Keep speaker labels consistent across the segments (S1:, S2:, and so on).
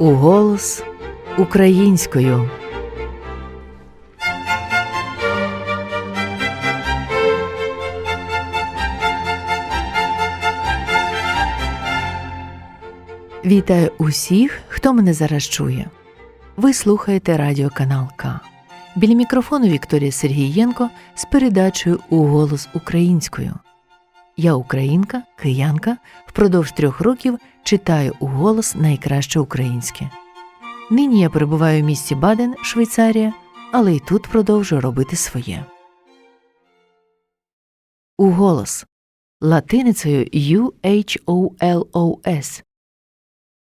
S1: У голос українською. Вітаю усіх, хто мене зараз чує. Ви слухаєте радіоканал К. Біля мікрофону Вікторія Сергієнко з передачею У голос українською. Я українка, киянка, впродовж трьох років читаю у голос найкраще українське. Нині я перебуваю в місті Баден, Швейцарія, але й тут продовжую робити своє. У голос латиницею U-H-O-L-O-S.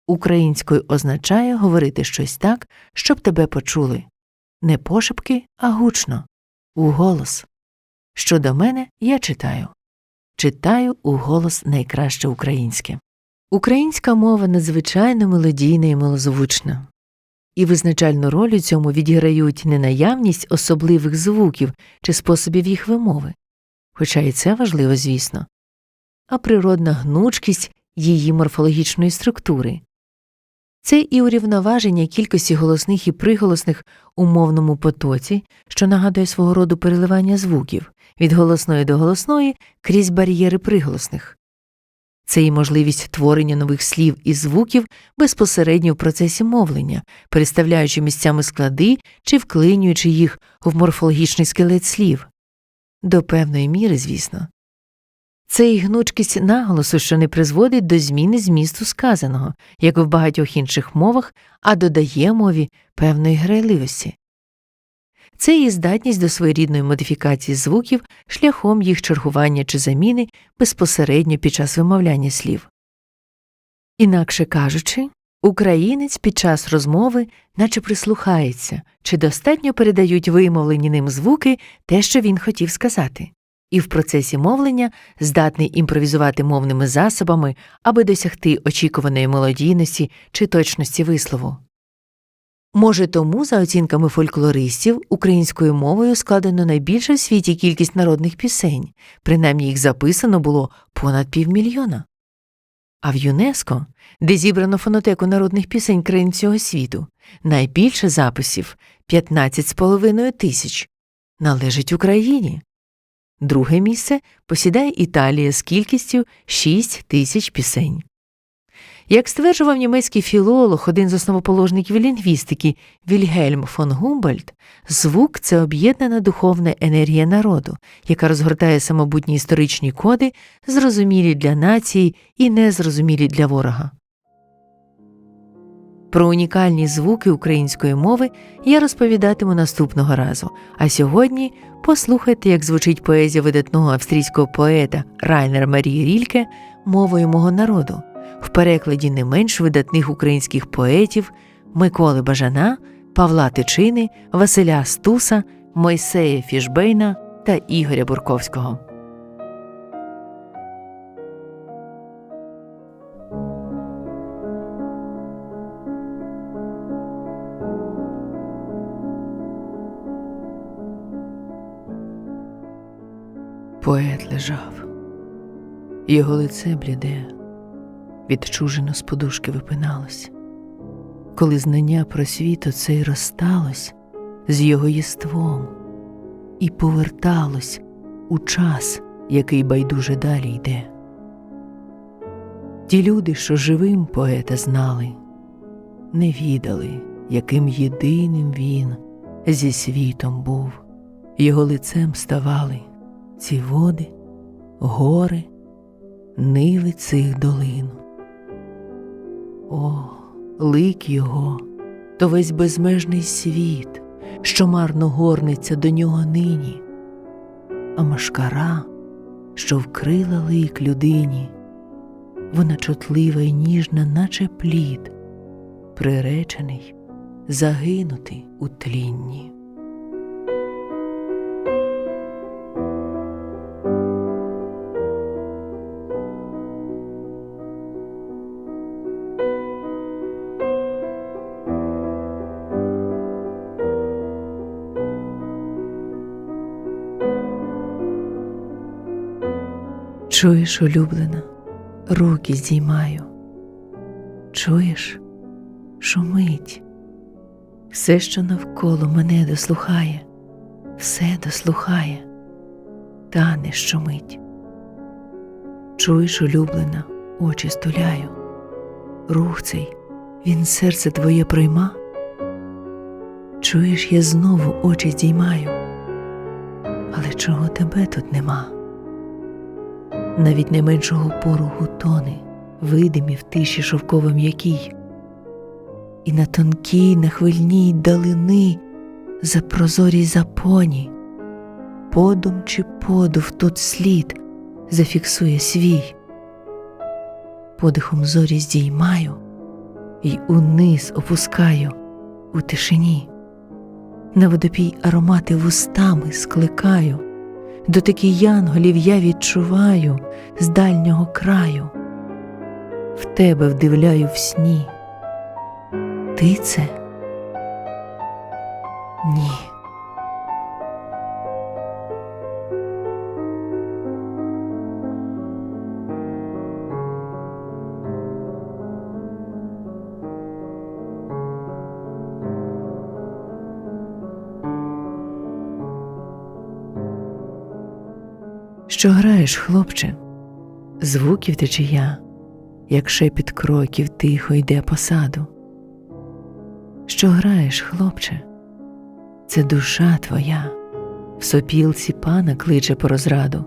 S1: Українською означає говорити щось так, щоб тебе почули. Не пошепки, а гучно. У голос. Щодо мене я читаю. Читаю у голос найкраще українське. Українська мова надзвичайно мелодійна і милозвучна. І визначальну роль у цьому відіграють не наявність особливих звуків чи способів їх вимови, хоча і це важливо, звісно, а природна гнучкість її морфологічної структури. Це і урівноваження кількості голосних і приголосних у мовному потоці, що нагадує свого роду переливання звуків від голосної до голосної крізь бар'єри приголосних. Це і можливість творення нових слів і звуків безпосередньо в процесі мовлення, переставляючи місцями склади чи вклинюючи їх в морфологічний скелет слів. До певної міри, звісно. Це і гнучкість наголосу, що не призводить до зміни змісту сказаного, як в багатьох інших мовах, а додає мові певної грайливості. Це і здатність до своєрідної модифікації звуків шляхом їх чергування чи заміни безпосередньо під час вимовляння слів. Інакше кажучи, українець під час розмови наче прислухається, чи достатньо передають вимовлені ним звуки те, що він хотів сказати, і в процесі мовлення здатний імпровізувати мовними засобами, аби досягти очікуваної мелодійності чи точності вислову. Може, тому, за оцінками фольклористів, українською мовою складено найбільша в світі кількість народних пісень, принаймні їх записано було понад півмільйона. А в ЮНЕСКО, де зібрано фонотеку народних пісень країн всього світу, найбільше записів 15,5 тисяч належить Україні. Друге місце посідає Італія з кількістю 6 тисяч пісень. Як стверджував німецький філолог, один з основоположників лінгвістики Вільгельм фон Гумбольдт, звук це об'єднана духовна енергія народу, яка розгортає самобутні історичні коди, зрозумілі для нації і незрозумілі для ворога. Про унікальні звуки української мови я розповідатиму наступного разу, а сьогодні послухайте, як звучить поезія видатного австрійського поета Райнер Марії Рільке мовою мого народу в перекладі не менш видатних українських поетів Миколи Бажана, Павла Тичини, Василя Стуса, Мойсея Фішбейна та Ігоря Бурковського. Поет лежав, його лице бліде відчужено з подушки випиналось. Коли знання про світ оцей розсталось з його єством і поверталось у час, який байдуже далі йде. Ті люди, що живим поета знали, не відали, яким єдиним він зі світом був, його лицем ставали ці води, гори, нили цих долин. О, лик його, то весь безмежний світ, що марно горниться до нього нині, а машкара, що вкрила лик людині, вона чутлива й ніжна, наче плід, приречений загинути у тлінні. Чуєш, улюблена, руки здіймаю. Чуєш, шумить. Все, що навколо мене дослухає, все дослухає, та не щомить. Чуєш, улюблена, очі стуляю, рух цей, він серце твоє прийма. Чуєш, я знову очі здіймаю, але чого тебе тут нема? Навіть не меншого порогу тони, видимі в тиші шовково м'якій, і на тонкій, на хвильній далини за прозорій запоні, подум чи подув тут слід зафіксує свій, подихом зорі здіймаю й униз опускаю у тишині, на водопій аромати вустами скликаю, дотики янголів я відчуваю з дальнього краю, в тебе вдивляю в сні. Ти це? Ні. Граєш, хлопче? Звуків течія, як шепіт кроків тихо йде по саду. Що граєш, хлопче? Це душа твоя, в сопілці пана кличе по розраду.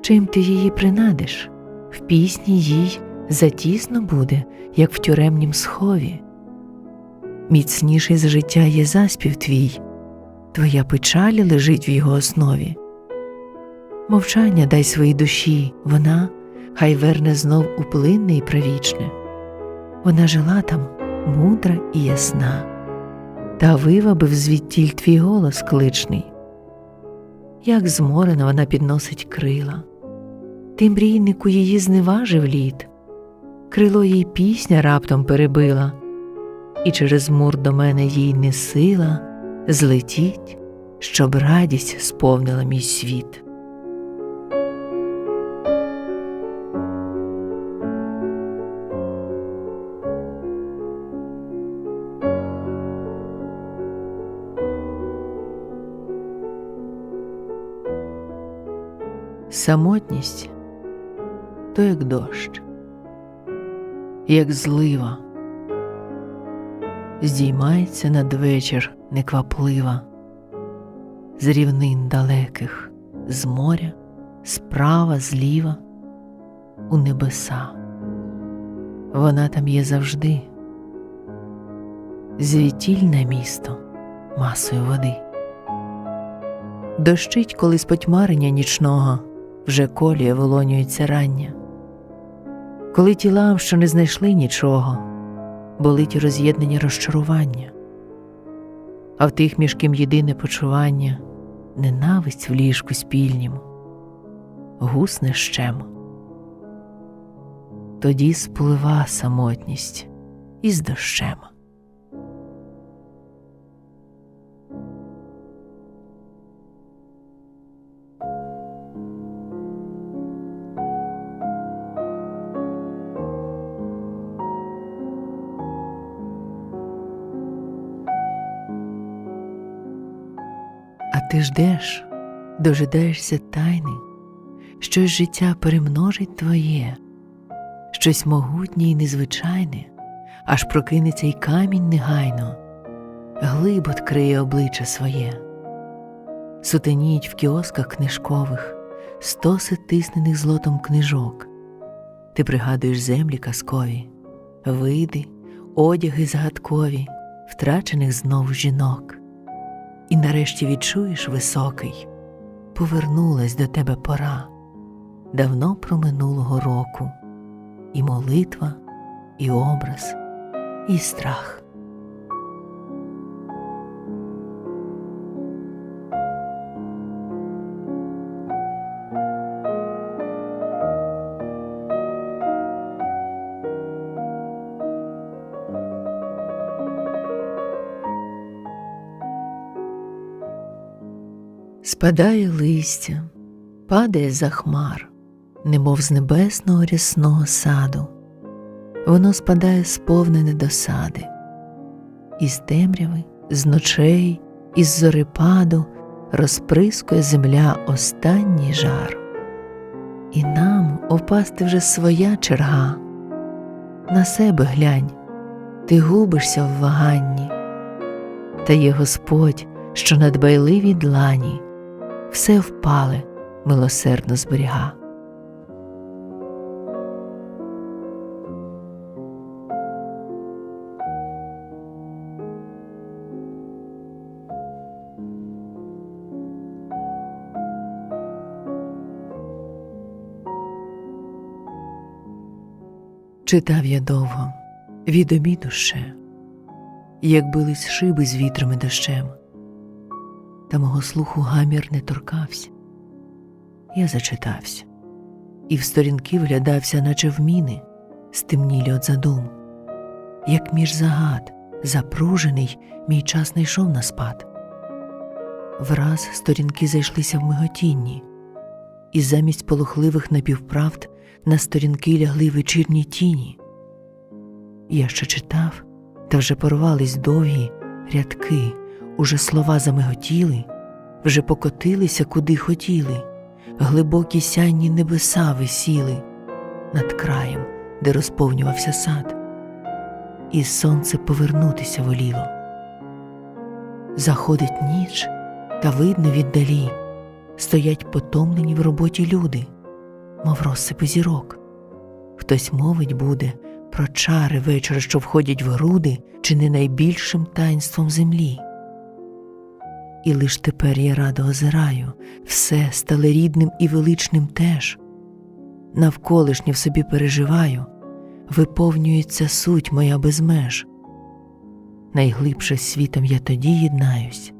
S1: Чим ти її принадиш? В пісні їй затісно буде, як в тюремнім схові. Міцніший за життя є заспів твій, твоя печалі лежить в його основі. Мовчання дай своїй душі, вона хай верне знов у плинне і правічне. Вона жила там мудра і ясна, та вивабив звідтіль твій голос кличний. Як зморена вона підносить крила, ти мрійнику її зневажив лід, крило їй пісня раптом перебила, і через мур до мене їй не сила злетіть, щоб радість сповнила мій світ. Самотність то як дощ, як злива, здіймається надвечір некваплива, з рівнин далеких, з моря, справа, зліва, у небеса. Вона там є завжди, звітільне місто масою води. Дощить коли з потьмарення нічного вже колія вилонюється рання, коли тілам, що не знайшли нічого, болить роз'єднання розчарування, а в тих між ким єдине почування, ненависть в ліжку спільнім, гусне щем. Тоді сплива самотність із дощем. Ти ждеш, дожидаєшся тайни, щось життя перемножить твоє, щось могутнє й незвичайне, аж прокинеться й камінь негайно, глиб откриє обличчя своє, сутеніють в кіосках книжкових, стоси тиснених злотом книжок. Ти пригадуєш землі казкові, види, одяги загадкові, втрачених знов жінок і нарешті відчуєш високий, повернулась до тебе пора, давно проминулого року, і молитва, і образ, і страх. Спадає листя, падає за хмар, немов з небесного рясного саду, воно спадає сповнене досади. Із темряви, з ночей, із зорепаду розприскує земля останній жар. І нам опасти вже своя черга. На себе глянь, ти губишся в ваганні, та є Господь, що на дбайливій длані все впале милосердно зберіга. Читав я довго, від обіду ще, як бились шиби з вітром і дощем, та мого слуху гамір не торкався. Я зачитався, і в сторінки вглядався, наче в міни, стемнілі от задум, як між загад, запружений, мій час не йшов на спад. Враз сторінки зайшлися в миготінні, і замість полохливих напівправд на сторінки лягли вечірні тіні. Я ще читав, та вже порвались довгі рядки, уже слова замиготіли, вже покотилися куди хотіли, глибокі сянні небеса висіли над краєм, де розповнювався сад, і сонце повернутися воліло. Заходить ніч, та видно віддалі, стоять потомлені в роботі люди мов розсипи зірок. Хтось мовить буде про чари вечора, що входять в груди, чи не найбільшим таїнством землі. І лиш тепер я радо озираю, все стало рідним і величним теж. Навколишнє в собі переживаю, виповнюється суть моя без меж. Найглибше з світом я тоді єднаюсь,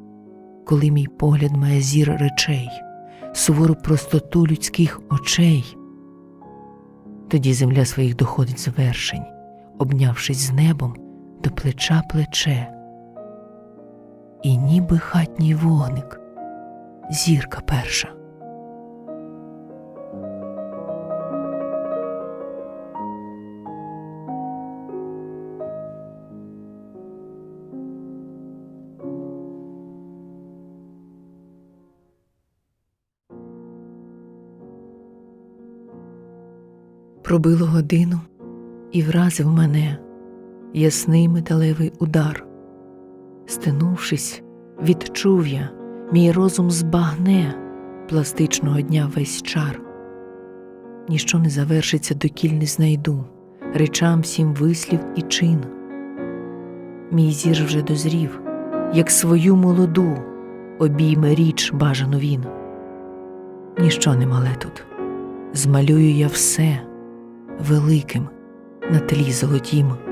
S1: коли мій погляд має зір речей сувору простоту людських очей. Тоді земля своїх доходить звершень, обнявшись з небом до плеча плече, і ніби хатній вогник, зірка перша. Пробило годину і вразив мене ясний металевий удар. Стенувшись, відчув я, мій розум збагне пластичного дня весь чар. Ніщо не завершиться, докіль не знайду речам сім вислів і чин. Мій зір вже дозрів, як свою молоду обійме річ бажану він. Ніщо не мале тут, змалюю я все великим на тлі золотім.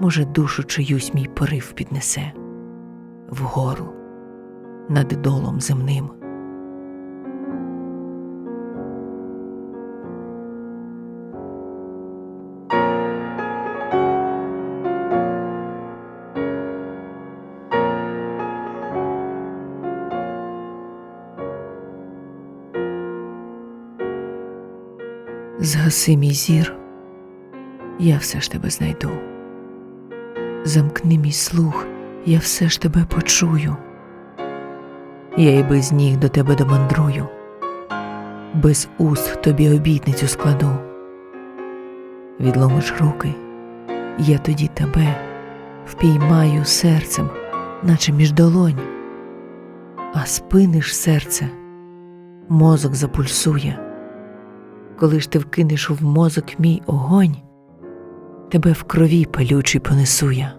S1: Може, душу чиюсь мій порив піднесе вгору над долом земним. Згаси мій зір, я все ж тебе знайду. Замкни мій слух, я все ж тебе почую. Я й без ніг до тебе домандрую, без уст тобі обітницю складу. Відломиш руки, я тоді тебе впіймаю серцем, наче між долонь, а спиниш серце, мозок запульсує коли ж ти вкинеш в мозок мій огонь, тебе в крові палючий понесу я.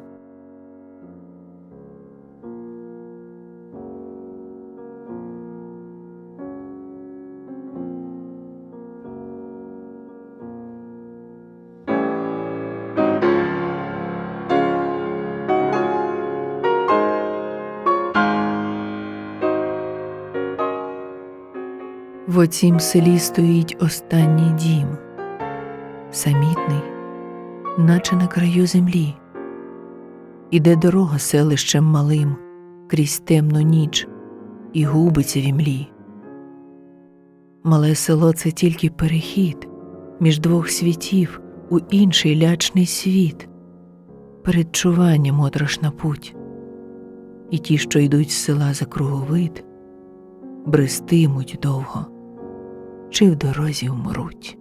S1: В оцім селі стоїть останній дім, самітний, наче на краю землі, іде дорога селищем малим крізь темну ніч і губиться в імлі. Мале село це тільки перехід між двох світів у інший лячний світ, передчування моторошна путь, і ті, що йдуть з села за круговид, брестимуть довго, чи в дорозі вмруть.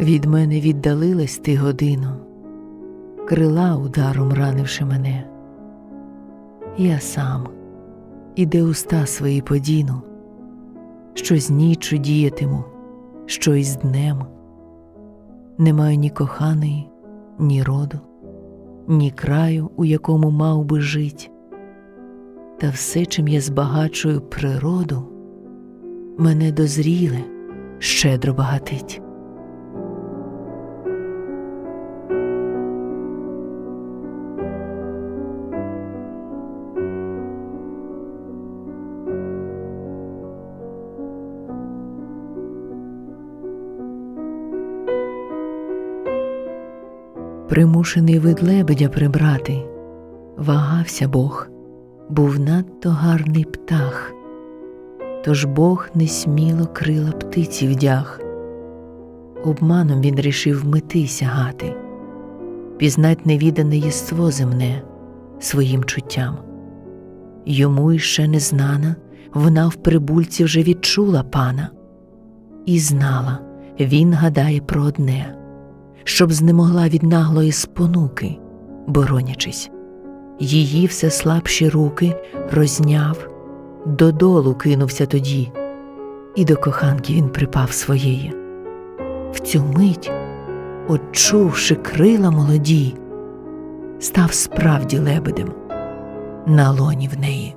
S1: Від мене віддалилась ти годину, крила ударом ранивши мене. Я сам, і де уста свої подіну, що з ніччю діятиму, що із днем. Не маю ні коханої, ні роду, ні краю, у якому мав би жить. Та все, чим я збагачую природу, мене дозріле, щедро багатить. Примушений вид лебедя прибрати, вагався Бог, був надто гарний птах, тож Бог несміло крила птиці вдяг, обманом він рішив мети сягати, пізнать невідане єство земне своїм чуттям. Йому іще не знана, вона в прибульці вже відчула пана, і знала, він гадає про одне щоб знемогла від наглої спонуки, боронячись. Її все слабші руки розняв, додолу кинувся тоді, і до коханки він припав своєї. В цю мить, очувши крила молоді, став справді лебедем на лоні в неї.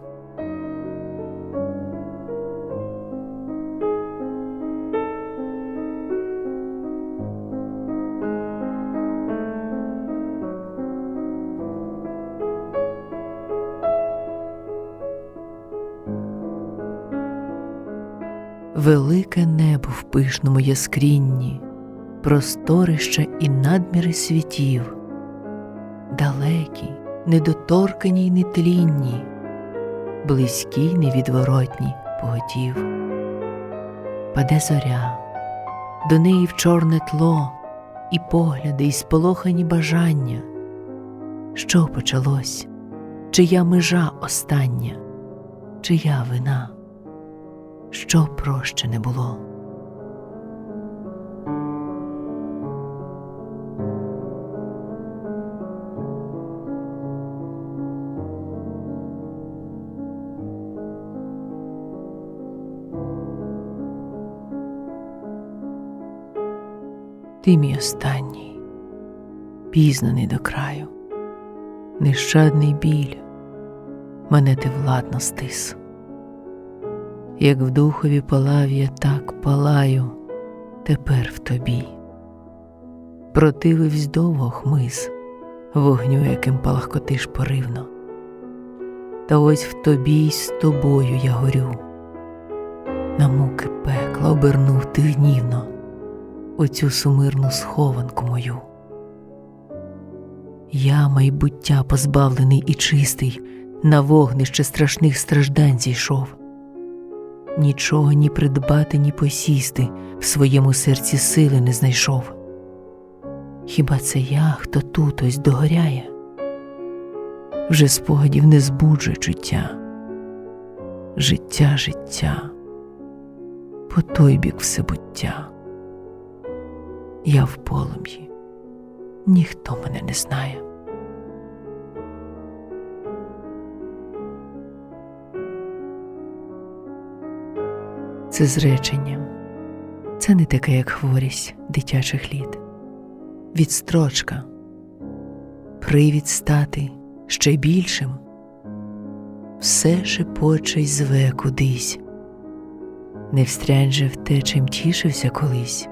S1: Велике небо в пишному яскрінні, просторище і надміри світів, далекі, недоторкані й нетлінні, близькі й невідворотні поготів. Паде зоря, до неї в чорне тло, і погляди, і сполохані бажання. Що почалось? Чия межа остання, чия вина? Що проще не було. Ти мій останній, пізнаний до краю, нещадний біль, мене ти владно стис як в духові палав я, так палаю тепер в тобі. Протививсь довго хмиз, вогню, яким палахкотиш поривно. Та ось в тобі й з тобою я горю, на муки пекла обернув ти гнівно оцю сумирну схованку мою. Я, майбуття позбавлений і чистий, на вогнище страшних страждань зійшов нічого ні придбати, ні посісти в своєму серці сили не знайшов. Хіба це я, хто тут ось догоряє? Вже спогадів не збуджує життя, життя, життя, по той бік всебуття. Я в полум'ї, ніхто мене не знає. Це зречення, це не таке, як хворість дитячих літ, відстрочка, привід стати ще більшим, все шепоче й зве кудись, не встрянь же в те, чим тішився колись.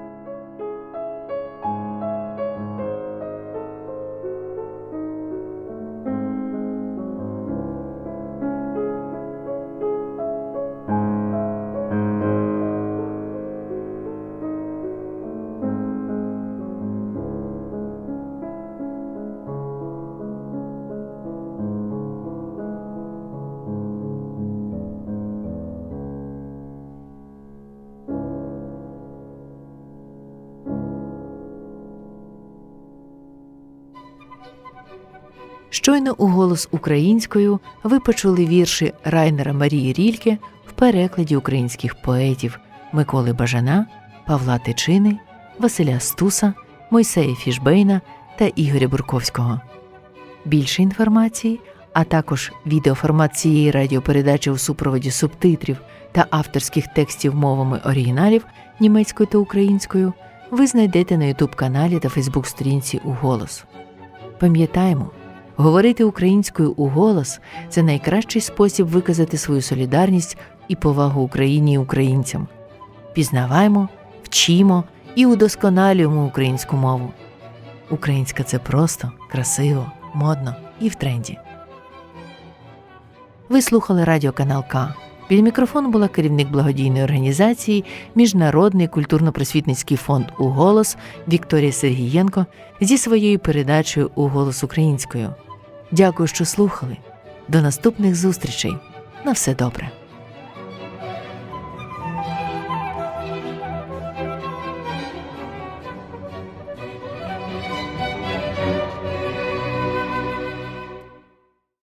S1: Щойно у голос українською ви почули вірші Райнера Марії Рільке в перекладі українських поетів Миколи Бажана, Павла Тичини, Василя Стуса, Мойсея Фішбейна та Ігоря Бурковського. Більше інформації, а також відеоформат цієї радіопередачі у супроводі субтитрів та авторських текстів мовами оригіналів німецькою та українською ви знайдете на Ютуб каналі та Фейсбук сторінці у голос. Пам'ятаємо, говорити українською у голос це найкращий спосіб виказати свою солідарність і повагу Україні і українцям. Пізнаваємо, вчимо і удосконалюємо українську мову. Українська це просто, красиво, модно і в тренді. Ви слухали радіоканал К. Біля мікрофону була керівник благодійної організації Міжнародний культурно-просвітницький фонд «Уголос» Вікторія Сергієнко зі своєю передачею «Уголос українською. Дякую, що слухали. До наступних зустрічей. На все добре.